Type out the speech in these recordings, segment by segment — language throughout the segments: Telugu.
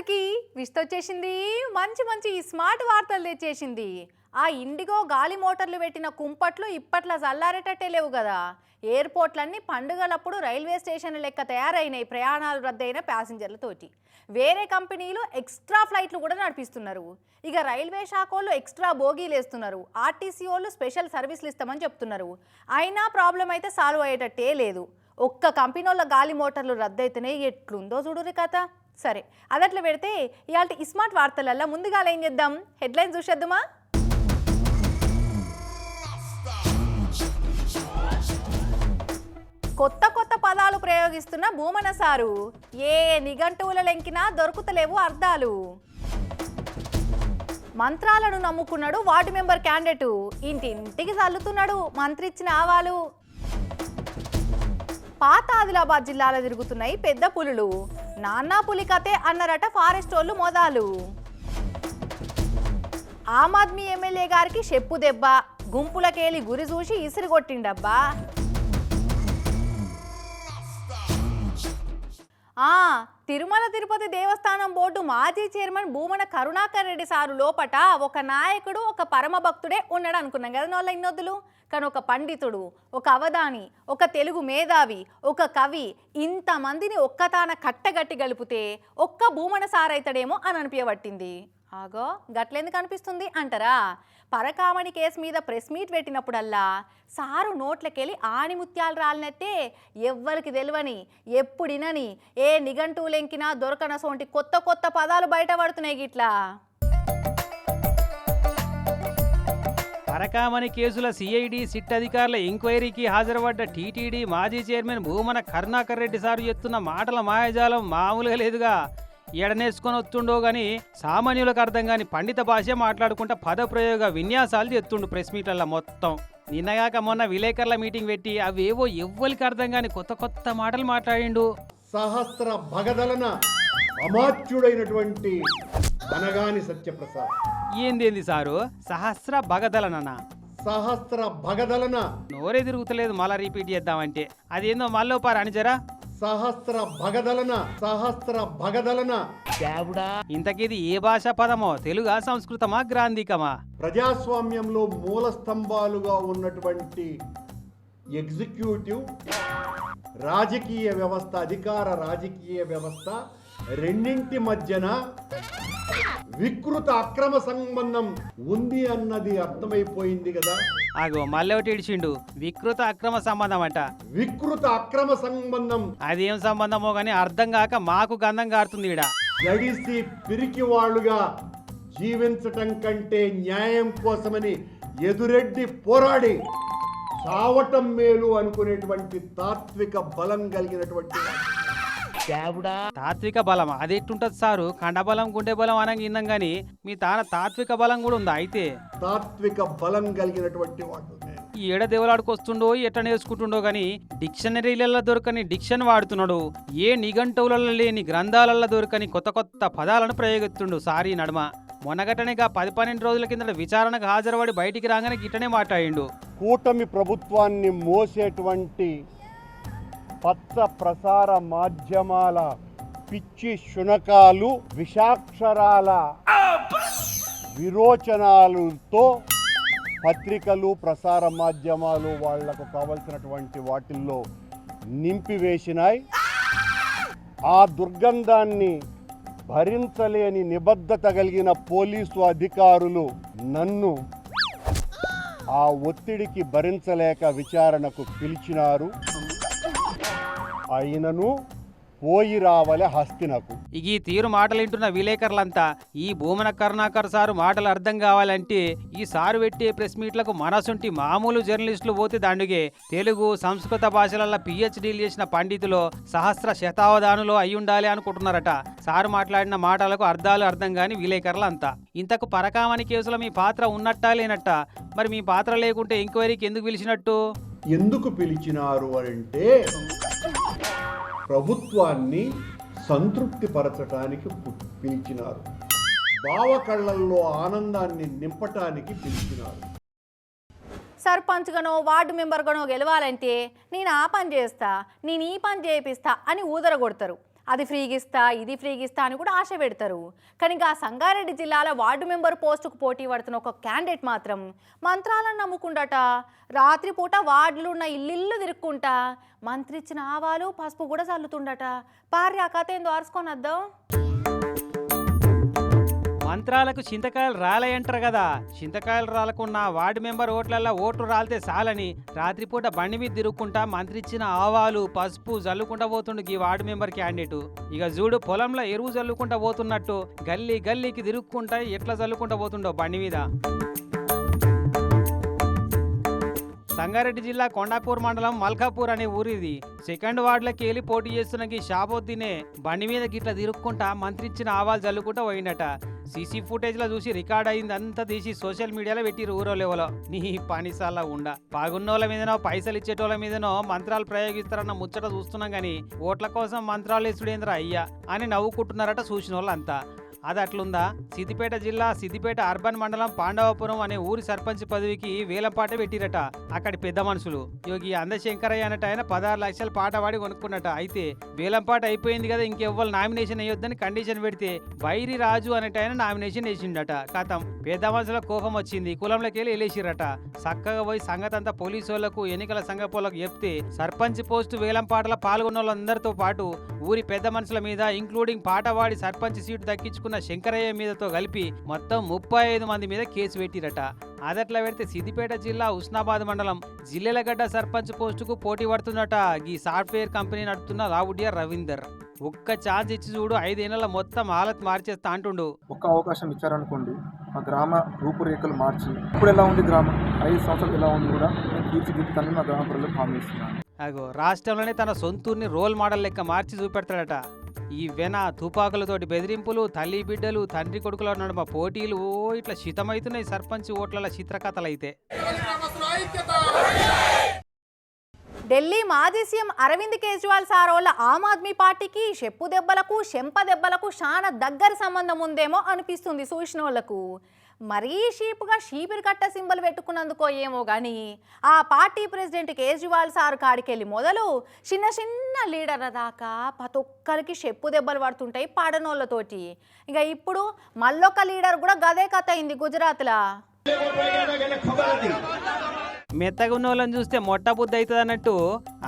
అందరికీ విస్తొచ్చేసింది మంచి మంచి స్మార్ట్ వార్తలు తెచ్చేసింది. ఆ ఇండిగో గాలి మోటార్లు పెట్టిన కుంపట్లు ఇప్పట్లో చల్లారేటట్టే లేవు కదా. ఎయిర్పోర్ట్లన్నీ పండుగలప్పుడు రైల్వే స్టేషన్ లెక్క తయారైనాయి ప్రయాణాలు రద్దయిన ప్యాసింజర్లతోటి వేరే కంపెనీలు ఎక్స్ట్రా ఫ్లైట్లు కూడా నడిపిస్తున్నారు. ఇక రైల్వే శాఖ వాళ్ళు ఎక్స్ట్రా బోగీలు వేస్తున్నారు ఆర్టీసీ వాళ్ళు స్పెషల్ సర్వీసులు ఇస్తామని చెప్తున్నారు. అయినా ప్రాబ్లం అయితే సాల్వ్ అయ్యేటట్టే లేదు. ఒక్క కంపెనీ వాళ్ళ గాలి మోటార్లు రద్దయితేనే ఎట్లుందో చూడురి కథ. సరే అదట్లా పెడితే ఇవాళ స్మార్ట్ వార్తలల్లో ముందుగా ఏం చేద్దాం? హెడ్లైన్స్ చూసేద్దామా? కొత్త కొత్త పదాలు ప్రయోగిస్తున్న భూమన సారు ఏ నిఘంటువుల లెంకినా దొరుకుతలేవు అర్థాలు. మంత్రాలను నమ్ముకున్నాడు వార్డు మెంబర్ క్యాండిడేట్. ఇంటింటికి చల్లుతున్నాడు మంత్రి ఇచ్చిన ఆవాలు. పాత ఆదిలాబాద్ జిల్లాలో తిరుగుతున్నాయి పెద్ద పులులు. నాన్నా పులి కథే అన్నారట ఫారెస్ట్ వాళ్ళు మోదాలు. ఆమ్ ఆద్మీ ఎమ్మెల్యే గారికి చెప్పు దెబ్బ. గుంపులకేలి గురి చూసి ఇసిరి కొట్టిండబ్బా. ఆ తిరుమల తిరుపతి దేవస్థానం బోర్డు మాజీ చైర్మన్ భూమన కరుణాకర్ రెడ్డి సారు లోపట ఒక నాయకుడు ఒక పరమ భక్తుడే ఉన్నాడు అనుకున్నాం కదా నోళ్ళ ఇన్నొద్దులు? కానీ ఒక పండితుడు ఒక అవధాని ఒక తెలుగు మేధావి ఒక కవి ఇంతమందిని ఒక్కతాన కట్టగట్టి గలిపితే ఒక్క భూమన సారైతాడేమో అని అనిపించబట్టింది ఆగో గట్లెందుకు అనిపిస్తుంది అంటారా? పరకామణి కేసు మీద ప్రెస్ మీట్ పెట్టినప్పుడల్లా సారు నోట్లకెళ్ళి ఆణిముత్యాలు రాలినట్టే ఎవ్వరికి తెలియని ఎప్పుడినని ఏ నిఘంటువులెంకినా దొరకన సోంటి కొత్త కొత్త పదాలు బయటపడుతున్నాయి గిట్లా. పరకామణి కేసుల సిఐడి సిట్ అధికారుల ఎంక్వైరీకి హాజరుపడ్డ టీటీడీ మాజీ చైర్మన్ భూమన కరుణాకర్ రెడ్డి సారు చెప్తున్న మాటల మాయాజాలం మామూలుగా లేదుగా. ఎడనేసుకొని వస్తుండో గాని సామాన్యులకు అర్థం కాని పండిత భాష మాట్లాడుకుంటా పదప్రయోగ విన్యాసాలు చెప్తుండు ప్రెస్ మీట్లలో మొత్తం. నిన్నగాక మొన్న విలేకరుల మీటింగ్ పెట్టి అవేవో ఎవ్వరికి అర్థం కాని కొత్త కొత్త మాటలు మాట్లాడిండు. సహస్ర భగదలన అమాత్యుడైనటువంటి అనగాని సత్యప్రసాద్. ఏందేంది సారు? సహస్ర భగదలననా? సహస్ర భగదలన? నోరే తిరుగుతలేదు మళ్ళా రిపీట్ చేద్దామంటే. అదేందో మళ్ళీ పారు అనిచరా సహస్ర భగదలన? సహస్ర భగదలన? ఇంతకిది ఏ భాషా పదమో? తెలుగా సంస్కృతమా గ్రాంధికమా? ప్రజాస్వామ్యంలో మూల స్తంభాలుగా ఉన్నటువంటి ఎగ్జిక్యూటివ్ రాజకీయ వ్యవస్థ అధికార రాజకీయ వ్యవస్థ రెండింటి మధ్యన వికృత అక్రమ సంబంధం ఉంది అన్నది అర్థమైపోయింది కదా. ఆగో మళ్ళీ ఒకటి ఇడిచిండు. వికృత అక్రమ సంబంధం అంట. వికృత అక్రమ సంబంధం. అదేం సంబంధమో గానీ అర్థం కాక మాకు గంధం కారుతుంది ఈడ. జడిసి పిరికి వాళ్ళుగా జీవించటం కంటే న్యాయం కోసమని ఎదురెడ్డి పోరాడి చావటం మేలు అనుకునేటువంటి తాత్విక బలం కలిగినటువంటి వాడు. తాత్విక బలం. అది ఎట్టుంటది సారు? కండబలం గుండె బలం అనగా ఇందాం గాని మీ తాన తాత్విక బలం కూడా ఉందా అయితే? తాత్విక బలం కలిగినటువంటి వాడు ఏడ దేవులాడుకొస్తుండో ఎట్లా నేర్చుకుంటుండో గాని డిక్షనరీలలో దొరకని డిక్షన్ వాడుతున్నాడు. ఏ నిఘంటువులలో లేని గ్రంథాలలో దొరకని కొత్త కొత్త పదాలను ప్రయోగిస్తుండు సారీ నడుమ. మొన్నగటనేగా పది పన్నెండు రోజుల కింద విచారణకు హాజరుపడి బయటికి రాగానే గిట్టనే మాట్లాడిండు. కూటమి ప్రభుత్వాన్ని మోసేటువంటి పచ్చ ప్రసార మాధ్యమాల పిచ్చి శునకాలు విషాక్షరాల విరోచనాలతో పత్రికలు ప్రసార మాధ్యమాలు వాళ్ళకు కావలసినటువంటి వాటిల్లో నింపివేసినాయి. ఆ దుర్గంధాన్ని భరించలేని నిబద్ధత కలిగిన పోలీసు అధికారులు నన్ను ఆ ఒత్తిడికి భరించలేక విచారణకు పిలిచినారు. అయినను పోయి రావలె హస్తినకు. ఇక ఈ తీరు మాటలు వింటున్న విలేకరులంతా ఈ భూమన కరుణాకర్ సారు మాటలు అర్థం కావాలంటే ఈ సారు పెట్టే ప్రెస్ మీట్లకు మనసుంటి మామూలు జర్నలిస్టులు పోతే దండుగే. తెలుగు సంస్కృత భాషలలో పిహెచ్డీలు చేసిన పండితులు సహస్ర శతావధానులు అయి ఉండాలి అనుకుంటున్నారట. సారు మాట్లాడిన మాటలకు అర్థాలు అర్థం కాని విలేకరులంతా. ఇంతకు పరకామణి కేసులో మీ పాత్ర ఉన్నట్టా లేనట్టా? మరి మీ పాత్ర లేకుంటే ఎంక్వైరీకి ఎందుకు పిలిచినట్టు? ఎందుకు పిలిచినారు అంటే ప్రభుత్వాన్ని సంతృప్తిపరచటానికి పిలిచినారు. భావ కళ్ళల్లో ఆనందాన్ని నింపటానికి పిలిచినారు. సర్పంచ్గానో వార్డు మెంబర్గానో గెలవాలంటే నేను ఆ పని చేస్తా నేను ఈ పని చేపిస్తా అని ఊదర కొడతారు అది ఫ్రీగా ఇస్తా ఇది ఫ్రీగా ఇస్తా అని కూడా ఆశ పెడతారు. కానీ ఆ సంగారెడ్డి జిల్లాలో వార్డు మెంబర్ పోస్టుకు పోటీ పడుతున్న ఒక క్యాండిడేట్ మాత్రం మంత్రాలను నమ్ముకుండట. రాత్రిపూట వార్డులు ఉన్న ఇల్లు తిరుక్కుంటా. మంత్రి ఇచ్చిన ఆవాలు పసుపు కూడా చల్లుతుండట. పార్య కథ ఏందో అరుచుకొని వద్దాం మంత్రాలకు చింతకాయలు రాలయంటారు కదా. చింతకాయలు రాలకున్న వార్డు మెంబర్ ఓట్లల్లో ఓట్లు రాలితే చాలని రాత్రిపూట బండి మీద తిరుగుకుంటా మంత్రి ఇచ్చిన ఆవాలు పసుపు జల్లుకుంటా పోతుండు ఈ వార్డు మెంబర్ క్యాండిడేట్. ఇక చూడు పొలంలో ఎరువు జల్లుకుంటా పోతున్నట్టు గల్లీ గల్లీకి తిరుగుకుంటా ఎట్లా జల్లుకుంటా పోతుండో బండి మీద. సంగారెడ్డి జిల్లా కొండాపూర్ మండలం మల్కాపూర్ అనే ఊరిది. సెకండ్ వార్డులకి వెళ్ళి పోటీ చేస్తున్న ఈ షాబోద్దీనే బండి మీద గిట్ల తిరుక్కుంటా మంత్రి ఇచ్చిన ఆవాలు జల్లుకుంటా పోయినట సీసీ ఫుటేజ్లో చూసి రికార్డ్ అయింది అంతా తీసి సోషల్ మీడియాలో పెట్టిరు ఊరో లెవెలో నీ పనిసాల ఉండ. బాగున్నోళ్ళ మీదనో పైసలు ఇచ్చేటోళ్ళ మీదనో మంత్రాలు ప్రయోగిస్తారన్న ముచ్చట చూస్తున్నాం గానీ ఓట్ల కోసం మంత్రాలు ఇస్తుడేంద్ర అయ్యా అని నవ్వుకుంటున్నారట చూసిన వాళ్ళంతా అది అట్లుందా? సిద్దిపేట జిల్లా సిద్దిపేట అర్బన్ మండలం పాండవపురం అనే ఊరి సర్పంచ్ పదవికి వేలంపాట పెట్టిరట. అక్కడి పెద్ద మనుషులు. యోగి అందశంకరయ్య అన్నట ఆయన పదహారు లక్షల పాట పాడి కొనుక్కున్నట. అయితే వేలంపాట అయిపోయింది కదా ఇంకెవ్వరు నామినేషన్ అయ్యొద్దని కండిషన్ పెడితే వైరి రాజు అన్నట్టు ఆయన నామినేషన్ వేసిండట. కథం. పెద్ద మనుషుల కోపం వచ్చింది. కులంలోకి వెళ్ళి వెళ్ళేసిరట చక్కగా పోయి సంగతి అంతా పోలీసు వాళ్ళకు ఎన్నికల సంఘ పోలకు చెప్తే సర్పంచ్ పోస్టు వేలం పాటల పాల్గొన్న వాళ్ళందరితో పాటు ఊరి పెద్ద మనుషుల మీద ఇంక్లూడింగ్ పాట పాడి సర్పంచ్ సీటు దక్కించుకున్న శంకరయ్య మీదతో కలిపి మొత్తం ముప్పై ఐదు మంది మీద కేసు పెట్టిరట. అదట్లా పెడితే సిద్దిపేట జిల్లా ఉస్నాబాద్ మండలం జిల్లెలగడ్డ సర్పంచ్ పోస్టుకు పోటీ పడుతున్నట ఈ సాఫ్ట్వేర్ కంపెనీ నడుపుతున్న రావుడియా రవీందర్. ఒక్క ఛాన్స్ ఇచ్చి చూడు ఐదేళ్ళ మొత్తం హాలత్ మార్చేస్తా అంటుండు. ఒక్క అవకాశం ఇచ్చారనుకోండి. మా గ్రామ రూపురేఖలు మార్చి ఇప్పుడు ఎలా ఉంది గ్రామం? ఐదు సంవత్సరాలు ఎలా ఉంది కూడా నేను తీర్చిదిద్దుతానని మా గ్రామ ప్రజలకు హామీ ఇస్తున్నాను. అగో రాష్ట్రంలోనే తన సొంతూరిని రోల్ మోడల్ లెక్క మార్చి చూపెడతాడట. ఈ వెన తుపాకులతోటి బెదిరింపులు తల్లి బిడ్డలు తండ్రి కొడుకుల నడుమ పోటీలు ఓ ఇట్లా శితమైతున్నాయి సర్పంచ్ ఓట్ల చిత్రకథలైతే. ఢిల్లీ మాజీ సీఎం అరవింద్ కేజ్రీవాల్ సార్ వాళ్ళ ఆమ్ ఆద్మీ పార్టీకి చెప్పు దెబ్బలకు చెంప దెబ్బలకు చాలా దగ్గర సంబంధం ఉందేమో అనిపిస్తుంది సూచనోళ్ళకు. మరీ షీప్గా షీపిరి కట్ట సింబల్ పెట్టుకున్నందుకో ఏమో కానీ ఆ పార్టీ ప్రెసిడెంట్ కేజ్రీవాల్ సార్ కాడికెళ్ళి మొదలు చిన్న చిన్న లీడర్ల దాకా ప్రతి ఒక్కరికి చెప్పు దెబ్బలు పడుతుంటాయి పాడనోళ్ళతోటి ఇక ఇప్పుడు మళ్ళొక లీడర్ కూడా గదే కథ అయింది గుజరాత్లో. మెత్తగా ఉన్న వాళ్ళని చూస్తే మొట్టబుద్ధి అవుతుంది అన్నట్టు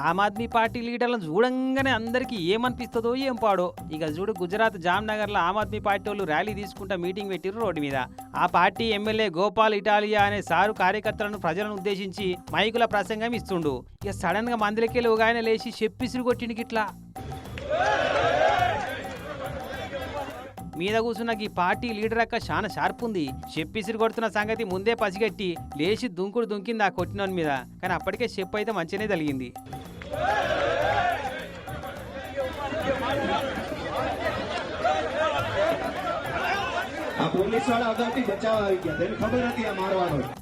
ఆమ్ ఆద్మీ పార్టీ లీడర్లను చూడంగానే అందరికీ ఏమనిపిస్తుందో ఏం పాడో. ఇక చూడు గుజరాత్ జామ్నగర్లో ఆమ్ ఆద్మీ పార్టీ వాళ్ళు ర్యాలీ తీసుకుంటా మీటింగ్ పెట్టిర్రు రోడ్డు మీద. ఆ పార్టీ ఎమ్మెల్యే గోపాల్ ఇటాలియా అనే సారు కార్యకర్తలను ప్రజలను ఉద్దేశించి మైకుల ప్రసంగం ఇస్తుండు. ఇక సడన్గా మందిరకెళ్ళి ఒక ఆయన లేచి చెప్పిసిరు కొట్టిండికి ఇట్లా మీద కూర్చున్న ఈ పార్టీ లీడర్ అక్క చాలా షార్ప్ ఉంది. చెప్పిసిరి కొడుతున్న సంగతి ముందే పసిగట్టి లేచి దుంకుడు దుంకింది ఆ కొట్టినోని మీద. కానీ అప్పటికే చెప్పు అయితే మంచిగానే తగిలింది.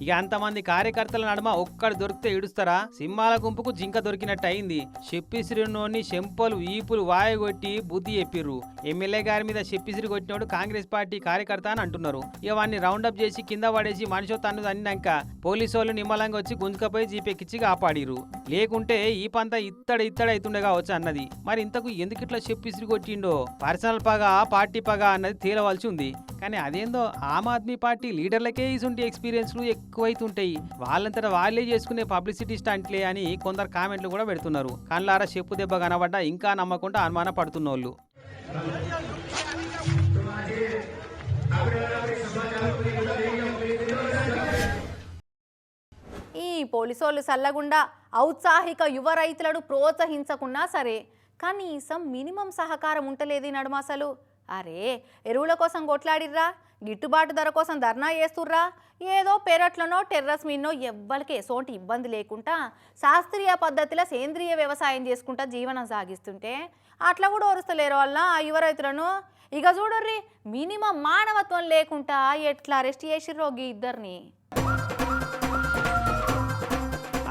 ఇక అంతమంది కార్యకర్తల నడుమ ఒక్కడు దొరికితే ఇడుస్తారా సింహాల గుంపుకు జింక దొరికినట్టు అయింది చెప్పిసిరినోని చెంపలు ఈపులు వాయగొట్టి బుద్ధి చెప్పిర్రు. ఎమ్మెల్యే గారి మీద చెప్పిసిరి కొట్టినోడు కాంగ్రెస్ పార్టీ కార్యకర్త అని అంటున్నారు. ఇక వాడిని రౌండప్ చేసి కింద పడేసి మనిషి తన్ను అన్నాక పోలీసు వాళ్ళు నిమ్మలంగా వచ్చి గుంజుకపోయి జీపెక్కిచ్చి కాపాడిరు లేకుంటే ఈ పంత ఇత్తడ ఇత్తడ అవుతుండే కావచ్చు అన్నది. మరి ఇంతకు ఎందుకు ఇట్లా చెప్పిసిరి కొట్టిండో పర్సనల్ పగ పార్టీ పగ అన్నది తేలవలసి ఉంది. కానీ అదేందో ఆమ్ ఆద్మీ పార్టీ లీడర్లకే ఇసుంటి ఎక్స్పీరియన్స్లు ఎక్కువైతుంటాయి. వాళ్ళంతట వాళ్ళే చేసుకునే పబ్లిసిటీ స్టంట్లే అని కొందరు కామెంట్లు కూడా పెడుతున్నారు. కళ్ళారా చెప్పు దెబ్బ కనబడ్డా ఇంకా నమ్మకుండా అనుమాన పడుతున్నోళ్ళు పోలీసోళ్ళు సల్లగుండా ఔత్సాహిక యువ రైతులను ప్రోత్సహించకున్నా సరే కనీసం మినిమం సహకారం ఉంటలేదు ఈ నడుమ అసలు అరే ఎరువుల కోసం కొట్లాడిర్రా గిట్టుబాటు ధర కోసం ధర్నా చేస్తుర్రా ఏదో పెరట్లనో టెర్రస్ మీన్నో ఎవ్వరికి ఎసోంటి ఇబ్బంది లేకుండా శాస్త్రీయ పద్ధతిలో సేంద్రియ వ్యవసాయం చేసుకుంటా జీవనం సాగిస్తుంటే అట్లా కూడా ఓరుస్తలేరు వల్ల ఆ యువ రైతులను. ఇక చూడర్రి మినిమం మానవత్వం లేకుండా ఎట్లా అరెస్ట్ చేసిర్రో గీ ఇద్దరిని.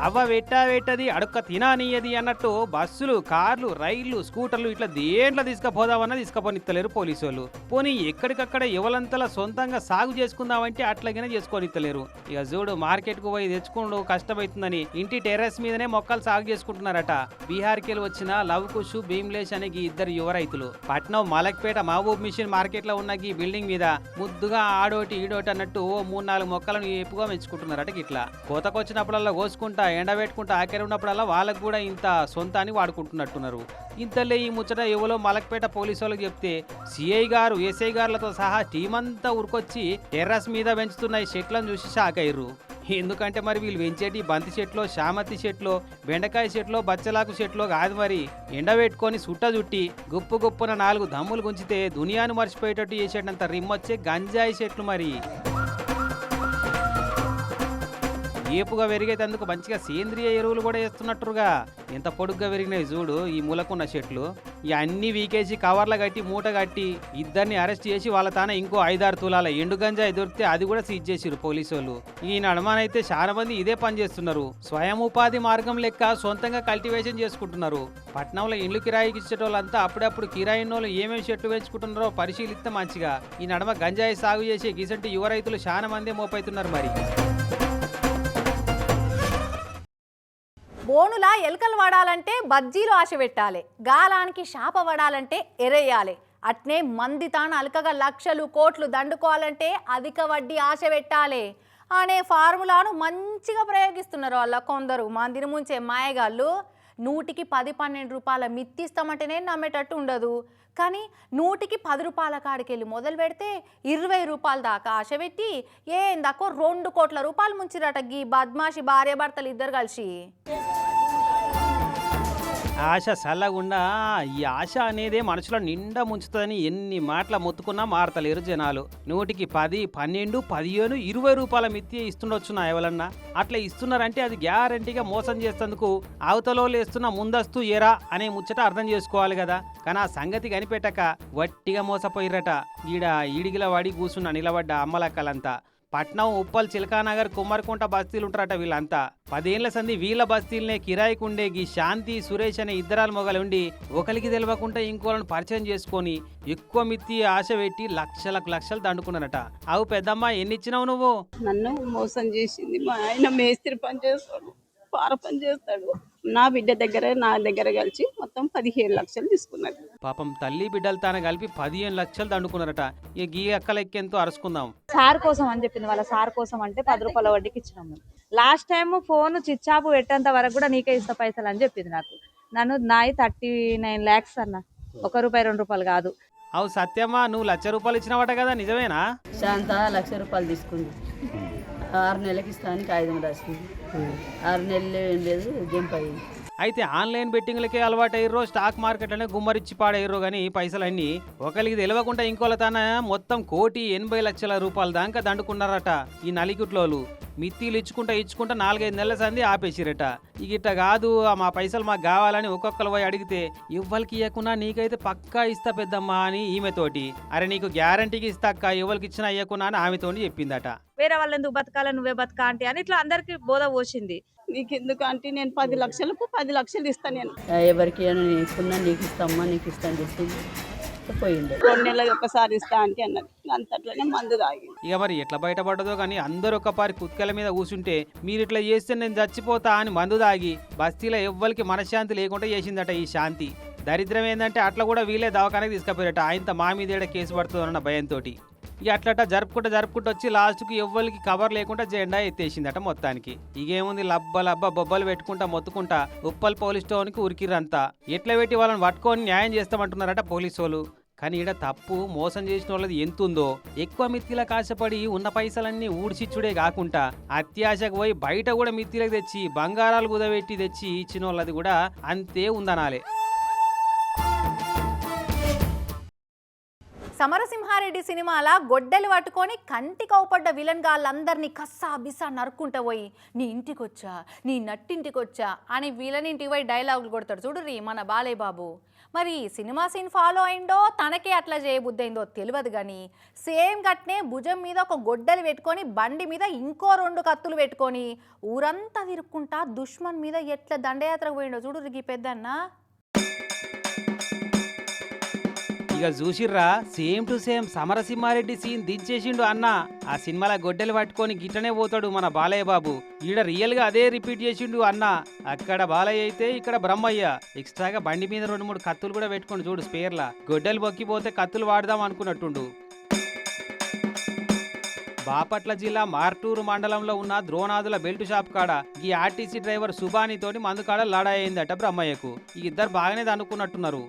అవ్వ వెట్టా వెట్టది అడుక్క తినానియది అన్నట్టు బస్సులు కార్లు రైళ్ళు స్కూటర్లు ఇట్లా దేంట్లో తీసుకుపోదామన్నా తీసుకుపోనిత్తలేరు పోలీసు వాళ్ళు పోనీ ఎక్కడికక్కడ ఎవలంతలా సొంతంగా సాగు చేసుకుందామంటే అట్లాగనే చేసుకోనిత్తలేరు. ఇక చూడు మార్కెట్కు పోయి తెచ్చుకోండు కష్టమవుతుందని ఇంటి టెర్రస్ మీదనే మొక్కలు సాగు చేసుకుంటున్నారట. బీహార్కి వెళ్ళి వచ్చిన లవ్ కుషు భీమ్లేష్ అనే ఈ ఇద్దరు యువ రైతులు. పట్నం మలక్పేట మహబూబ్ మిషన్ మార్కెట్లో ఉన్న ఈ బిల్డింగ్ మీద ముద్దుగా ఆడోటి ఈడోటి అన్నట్టు ఓ మూడు నాలుగు మొక్కలను ఎప్పుగా మెచ్చుకుంటున్నారట ఇట్లా కోతకొచ్చినప్పుడల్లా కోసుకుంటా ఎండబెట్టుకుంటూ ఆఖరి ఉన్నప్పుడల్లా వాళ్ళకు కూడా ఇంత సొంతాన్ని వాడుకుంటున్నట్టున్నారు. ఇంతలే ఈ ముచ్చట ఎవరో మలక్పేట పోలీసు వాళ్ళకి చెప్తే సిఐ గారు ఎస్ఐ గారులతో సహా టీం అంతా ఉరికొచ్చి టెర్రస్ మీద పెంచుతున్న ఈ చెట్లను చూసి షాక్ అయ్యారు ఎందుకంటే మరి వీళ్ళు పెంచేటి బంతి చెట్లో శామతి చెట్లో బెండకాయ చెట్లో బచ్చలాకు చెట్లో కాదు మరి. ఎండబెట్టుకొని సుట్ట చుట్టి గుప్పు గుప్పున నాలుగు దమ్ములు గుంచితే దునియాను మర్చిపోయేటట్టు చేసేటంత రిమ్మొచ్చే గంజాయి చెట్లు మరి. ఏపుగా పెరిగేటందుకు మంచిగా సేంద్రియ ఎరువులు కూడా వేస్తున్నట్టుగా ఎంత పొడుగ్గా పెరిగినాయి చూడు ఈ మూలకున్న చెట్లు. ఈ అన్ని వీకేసి కవర్లు కట్టి మూట కట్టి ఇద్దరిని అరెస్ట్ చేసి వాళ్ళ తాన ఇంకో ఐదారు తులాల ఎండు గంజాయి దొరికితే అది కూడా సీజ్ చేసిరు పోలీసు వాళ్ళు ఈ నడమనైతే చాలా మంది ఇదే పని చేస్తున్నారు. స్వయం ఉపాధి మార్గం లెక్క సొంతంగా కల్టివేషన్ చేసుకుంటున్నారు. పట్నంలో ఇండ్లు కిరాయికి ఇచ్చేటోళ్ళంతా అప్పుడప్పుడు కిరాయి వాళ్ళు ఏమేమి చెట్లు పెంచుకుంటున్నారో పరిశీలిస్తే మంచిగా. ఈ నడమ గంజాయి సాగు చేసే గిసంటి యువ రైతులు చాలా మందే మోపైతున్నారు మరి. బోనులా ఎలుకలు వాడాలంటే బజ్జీలు ఆశ పెట్టాలి. గాలానికి శాప పడాలంటే ఎరేయాలి. అట్నే మంది తాను అలకగా లక్షలు కోట్లు దండుకోవాలంటే అధిక వడ్డీ ఆశ పెట్టాలి. అనే ఫార్ములాను మంచిగా ప్రయోగిస్తున్నారు వాళ్ళ కొందరు. మందిని ముంచే మాయగాళ్ళు. నూటికి పది పన్నెండు రూపాయల మిత్తిస్తామంటేనే నమ్మేటట్టు ఉండదు. కానీ నూటికి పది రూపాయల కాడికి వెళ్ళి మొదలు పెడితే ఇరవై రూపాయల దాకా ఆశ పెట్టి ఏందాకో రెండు కోట్ల రూపాయలు ముంచిరట గీ బద్మాషి భార్యాభర్తలు ఇద్దరు కలిసి. ఆశ చల్లగుండా ఈ ఆశ అనేదే మనసులో నిండా ముంచుతుందని ఎన్ని మాటల మొత్తుకున్నా మారతలేరు జనాలు. నూటికి పది పన్నెండు పదిహేను ఇరవై రూపాయల మిత్తి ఇస్తుండొచ్చు నా ఎవరన్నా అట్లా ఇస్తున్నారంటే అది గ్యారంటీగా మోసం చేసేందుకు అవతలో లేస్తున్న ముందస్తు ఎరా అనే ముచ్చట అర్థం చేసుకోవాలి కదా. కానీ ఆ సంగతి కనిపెట్టక వట్టిగా మోసపోయిరట ఈడ ఈడిగిల వాడి కూసున్న నిలబడ్డ అమ్మలక్కలంతా. పట్నం ఉప్పల్ చిలకానగర్ కుమ్మరికుంట బస్తీలు ఉంటారట వీళ్ళంతా. పదేళ్ళ సంది వీళ్ళ బస్తీలనే కిరాయికుండే గీ శాంతి సురేష్ అనే ఇద్దరాలు మొగలుండి ఒకరికి తెలియకుండా ఇంకోలను పరిచయం చేసుకొని ఎక్కువ మిత్తి ఆశ పెట్టి లక్షలకు లక్షలు దండుకున్నారట. అవు పెద్దమ్మ ఎన్ని ఇచ్చినావు నువ్వు? నన్ను మోసం చేసింది మా ఆయన మేస్త్రి పని చేస్తాడు పార పని చేస్తాడు. నా బిడ్డ దగ్గర నా దగ్గర కలిసి మొత్తం పదిహేను లక్షలు తీసుకున్నది పాపం తల్లి బిడ్డలు తాను కలిపి పదిహేను లక్షలు దండుకున్నారట. ఇక గీ అక్కల ఎక్కేంతో అరుచుకుందాం. సార్ కోసం అని చెప్పింది వాళ్ళ సార్ కోసం అంటే పది రూపాయల వడ్డీకి ఇచ్చినాం మేము. లాస్ట్ టైం ఫోన్ చిచ్చాపు పెట్టేంత వరకు కూడా నీకే ఇస్తా పైసలు అని చెప్పింది నాకు. నన్ను నాయి థర్టీ నైన్ ల్యాక్స్ అన్న. ఒక రూపాయి రెండు రూపాయలు కాదు. అవు సత్యమ్మా నువ్వు లక్ష రూపాయలు ఇచ్చినవట కదా నిజమేనా? శాంత లక్ష రూపాయలు తీసుకుంది. ఆరు నెలలకి ఇస్తానికి ఐదు వచ్చింది ఆరు నెలలు ఏం లేదు జంప్ అయ్యింది అయితే ఆన్లైన్ బెట్టింగ్లకే అలవాటయ్యారో స్టాక్ మార్కెట్లోనే గుమ్మరిచ్చి పాడయ్యారో కానీ పైసలన్నీ ఒకరికి తెలియకుండా ఇంకోళ్ళ తన మొత్తం కోటి ఎనభై లక్షల రూపాయల దాకా దండుకున్నారట ఈ నలిగుట్లోలు. మిత్తిలు ఇచ్చుకుంటా ఇచ్చుకుంటా నాలుగైదు నెలల సంది ఆపేసిరట. ఇక ఇట్ట కాదు ఆ మా పైసలు మాకు కావాలని ఒక్కొక్కరు పోయి అడిగితే ఇవ్వలకి ఇవ్వకున్నా నీకైతే పక్కా ఇస్తా పెద్దమ్మా అని ఈమెతోటి. అరే నీకు గ్యారంటీకి ఇస్తా అక్క ఎవరికి ఇచ్చినా ఇవ్వకున్నా అని ఆమెతోటి చెప్పిందట. వేరే వాళ్ళు ఎందుకు బతకాలి నువ్వే బతకా అంటే అని ఇట్లా అందరికి బోధ పోసింది. నీకు ఎందుకు అంటే నేను పది లక్షలకు పది లక్షలు ఇస్తాను నేను. ఎవరికి అని నేను ఇస్తున్నా నీకు ఇస్తామ్మా నీకు ఇస్తాను చెప్పింది పోయింది రెండు నెలలకు ఒకసారి ఇస్తా అంటే అన్నది. అంతట్లోనే మందు తాగి ఇక మరి ఎట్లా బయటపడ్డదో కానీ అందరూ ఒక పారి కుత్కల మీద కూర్చుంటే మీరు ఇట్లా చేస్తే నేను చచ్చిపోతా అని మందు దాగి బస్తీలో ఎవ్వరికి మనశ్శాంతి లేకుండా చేసిందట ఈ శాంతి. దరిద్రం ఏంటంటే అట్లా కూడా వీలే దవాఖానకి తీసుకుపోయారట. ఆయనతో మా మీద ఏడ కేసు పడుతుందన్న భయంతో ఇక అట్లట జరుపుకుంటూ జరుపుకుంటూ వచ్చి లాస్ట్కి ఎవ్వరికి కవర్ లేకుండా జెండా ఎత్తేసిందట మొత్తానికి. ఇగేముంది లబ్బ లబ్బ బొబ్బలు పెట్టుకుంటా మొత్తుకుంటా ఉప్పల్ పోలీస్ స్టేషన్కి ఉరికిరంతా ఎట్లా పెట్టి వాళ్ళని పట్టుకొని న్యాయం చేస్తామంటున్నారట పోలీసు వాళ్ళు కానీ ఈడ తప్పు మోసం చేసిన వాళ్ళది ఎంతుందో? ఎక్కువ మిత్తిలకు ఆశపడి ఉన్న పైసలన్నీ ఊడ్చిచ్చుడే కాకుండా అత్యాశకు పోయి బయట కూడా మిత్తిలకు తెచ్చి బంగారాలు కుదబెట్టి తెచ్చి ఇచ్చిన వాళ్ళది కూడా అంతే ఉందనాలే. సమరసింహారెడ్డి సినిమాల గొడ్డలు పట్టుకొని కంటి కౌపడ్డ విలన్ గాళ్ళందరినీ కస్సా బిస్సా నరుక్కుంటా పోయి నీ ఇంటికొచ్చా? నీ నట్టింటికొచ్చా? అని విలన్ ఇంటికి పోయి డైలాగులు కొడతాడు. చూడు రీ మన బాలయ్య బాబు మరి సినిమా సీన్ ఫాలో అయిందో తనకే అట్లా చేయబుద్దయిందో తెలియదు కానీ సేమ్ గట్నే భుజం మీద ఒక గొడ్డలు పెట్టుకొని బండి మీద ఇంకో రెండు కత్తులు పెట్టుకొని ఊరంతా తిరుక్కుంటా దుష్మన్ మీద ఎట్లా దండయాత్రకు పోయిండో చూడు ఈ పెద్దన్న. ఇక చూసిర్రా same to same Samarasimha Reddy scene దించేసిండు అన్న. ఆ సినిమాల గొడ్డలు పట్టుకొని గిట్టనే పోతాడు మన బాలయ్య బాబు ఈడ రియల్గా అదే రిపీట్ చేసిండు అన్న. అక్కడ బాలయ్య అయితే ఇక్కడ బ్రహ్మయ్య. ఎక్స్ట్రాగా బండి మీద రెండు మూడు కత్తులు కూడా పెట్టుకొని చూడు స్పేర్లా. గొడ్డలు బొక్కిపోతే కత్తులు వాడదాం అనుకున్నట్టుండు. బాపట్ల జిల్లా మార్టూరు మండలంలో ఉన్న ద్రోణాదుల బెల్ట్ షాప్ కాడ ఈ ఆర్టీసీ డ్రైవర్ సుబానితోటి మందు కాడ లడా బ్రహ్మయ్యకు. ఈ ఇద్దరు బాగానే అనుకున్నట్టున్నారు.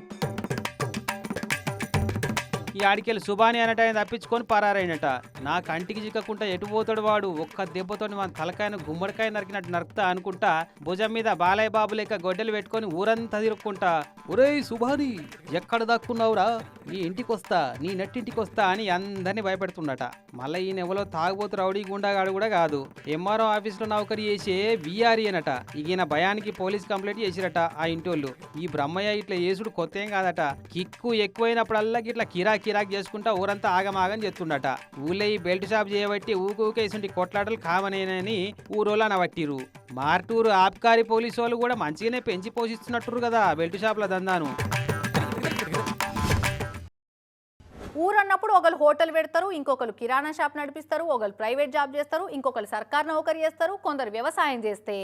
ఈ ఆడికెళ్ళి సుబాని అనట ఆయన తప్పించుకొని పరారైనట. నా కంటికి చిక్కకుండా ఎటు పోతాడు వాడు? ఒక్క దెబ్బతో మన తలకాయను గుమ్మడికాయ నరికినట్టు నరుకుతా అనుకుంటా భుజం మీద బాలయ్య బాబు లేక గొడ్డలు పెట్టుకొని ఊరంతా తిరుక్కుంటా. ఒరేయ్ సుబాని ఎక్కడ దక్కున్నావురా? నీ ఇంటికి వస్తా నీ నెట్టింటికి వస్తా అని అందరినీ భయపెడుతుండట. మళ్ళీ ఈయన ఎవరో తాగుబోతు రౌడీ గుండాగాడు కూడా కాదు. ఎంఆర్ఓ ఆఫీస్లో నౌకరీ చేసే విఆర్ఈ అనట. ఈయన భయానికి పోలీస్ కంప్లైంట్ చేసిరట ఆ ఇంటోళ్ళు. ఈ బ్రహ్మయ్య ఇట్లా చేసుడు కొత్త ఏం కాదట. కిక్కు ఎక్కువైనప్పుడల్లా ఇట్లా కిరా కిరాక్ చేసుకుంటా ఊరంతా ఆగమాగం చేస్తుండట. ఊళ్ళో ఈ బెల్ట్ షాప్ చేయబట్టి ఊకు ఊకేసుంటి కొట్లాటలు కామనేనని ఊరోళ్ళు అనబట్టిరు మార్టూరు ఆబ్కారీ పోలీసు వాళ్ళు కూడా మంచిగానే పెంచి పోషిస్తున్నట్టురు కదా బెల్ట్ షాప్ల దందాను. ఊరు అన్నప్పుడు ఒకరు హోటల్ పెడతారు ఇంకొకరు కిరాణా షాప్ నడిపిస్తారు ఒకరు ప్రైవేట్ జాబ్ చేస్తారు ఇంకొకరు సర్కార్ నౌకరీ చేస్తారు కొందరు వ్యవసాయం చేస్తే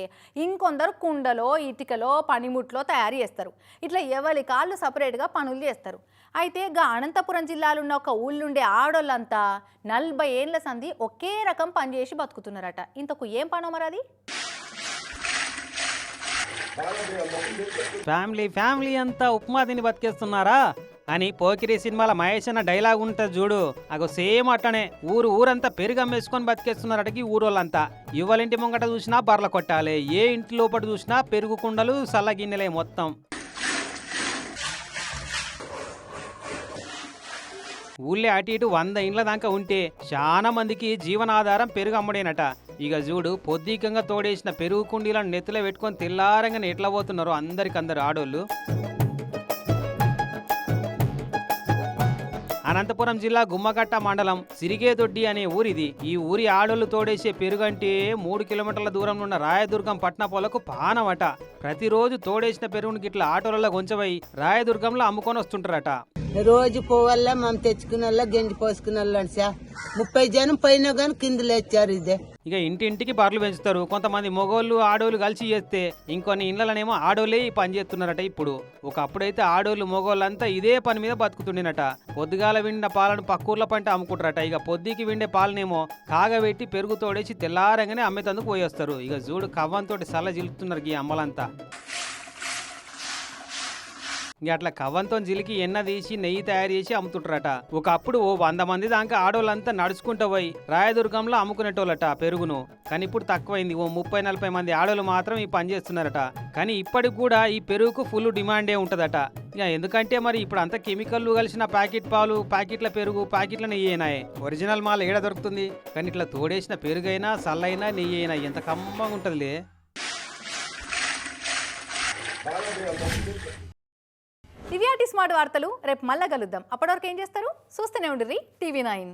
ఇంకొందరు కుండలో ఇటుకలో పనిముట్లో తయారు చేస్తారు. ఇట్లా ఎవరి కాళ్ళు సపరేట్గా పనులు చేస్తారు. అయితే గా అనంతపురం జిల్లాలో ఉన్న ఒక ఊళ్ళుండే ఆడోళ్ళంతా నలభై ఏళ్ళ సంధి ఒకే రకం పని చేసి బతుకుతున్నారట. ఇంతకు ఏం పనో మరి అది? ఫ్యామిలీ ఫ్యామిలీ అంతా ఉప్మా తిని బతికేస్తున్నారా? అని పోకిరి సినిమాల మహేష్ అన్న డైలాగ్ ఉంటుంది చూడు. అగో సేమ్ అట్టనే ఊరు ఊరంతా పెరుగు అమ్మేసుకొని బతికేస్తున్నారట ఊరోళ్ళంతా. యువలింటి ముంగట చూసినా బర్ల కొట్టాలి ఏ ఇంటి లోపల చూసినా పెరుగు కుండలు సల్లగిన్నెలే మొత్తం. ఊళ్ళే అటు ఇటు వంద ఇండ్ల దాకా ఉంటే చాలా మందికి జీవనాధారం పెరుగు అమ్మడేనట ఇక చూడు పొద్దికంగా తోడేసిన పెరుగు కుండీలను నెత్తిలో పెట్టుకొని తెల్లారంగా ఎట్లా పోతున్నారు అందరికందరు ఆడోళ్ళు. అనంతపురం జిల్లా గుమ్మగట్ట మండలం సిరిగేదొడ్డి అనే ఊరిది. ఈ ఊరి ఆడోళ్ళు తోడేసే పెరుగంటే మూడు కిలోమీటర్ల దూరంలో ఉన్న రాయదుర్గం పట్నపోలకు పానమట. ప్రతిరోజు తోడేసిన పెరుగుని గిట్ల ఆటోలలో కొంచెమై రాయదుర్గంలో అమ్ముకొని వస్తుంటారట. రోజు పోవాలా మనం తెచ్చుకున్న గెంజి పోసుకున్న సార్. ముప్పై జనం పైన కానీ కింద లేచారు ఇదే. ఇక ఇంటింటికి బర్రెలు పెంచుతారు. కొంతమంది మొగోళ్ళు ఆడోళ్ళు కలిసి చేస్తే ఇంకొన్ని ఇళ్ళలోనేమో ఆడోళ్ళే ఈ పని చేస్తున్నారట ఇప్పుడు. ఒకప్పుడైతే ఆడోళ్ళు మొగోళ్ళంతా ఇదే పని మీద బతుకుతుండేనట. పొద్దుగాల విండిన పాలను పక్కూర్ల పంట అమ్ముకుంటారట. ఇక పొద్దుకి విండే పాలనేమో కాగబెట్టి పెరుగు తోడేసి తెల్లారంగానే అమ్మేతందుకు పోయేస్తారు. ఇక చూడు కవ్వంతో సల్ల జిలుతున్నారు ఈ అమ్మలంతా. అట్లా కవ్వంతో జిలికి ఎన్న తీసి నెయ్యి తయారు చేసి అమ్ముతుంటారట. ఒకప్పుడు ఓ వంద మంది దాకా ఆడోళ్ళంతా నడుచుకుంటూ పోయి రాయదుర్గంలో అమ్ముకునేటోళ్ళట పెరుగును. కానీ ఇప్పుడు తక్కువైంది. ఓ ముప్పై నలభై మంది ఆడోళ్ళు మాత్రం ఈ పని చేస్తున్నారట. కానీ ఇప్పటికి కూడా ఈ పెరుగుకు ఫుల్ డిమాండే ఉంటుందట. ఎందుకంటే మరి ఇప్పుడు అంత కెమికల్లు కలిసిన ప్యాకెట్ పాలు ప్యాకెట్ల పెరుగు ప్యాకెట్ల నెయ్యి అయినాయి. ఒరిజినల్ మాల ఏడ దొరుకుతుంది? కానీ ఇట్లా తోడేసిన పెరుగైనా సల్లైనా నెయ్యి అయినా ఎంత కమ్మంగా ఉంటుందిలే. దివ్యాటి స్మార్ట్ వార్తలు. రేపు మళ్ళా కలుద్దాం. అప్పటివరకు ఏం చేస్తారు? చూస్తూనే ఉండ్రి టీవీ నైన్.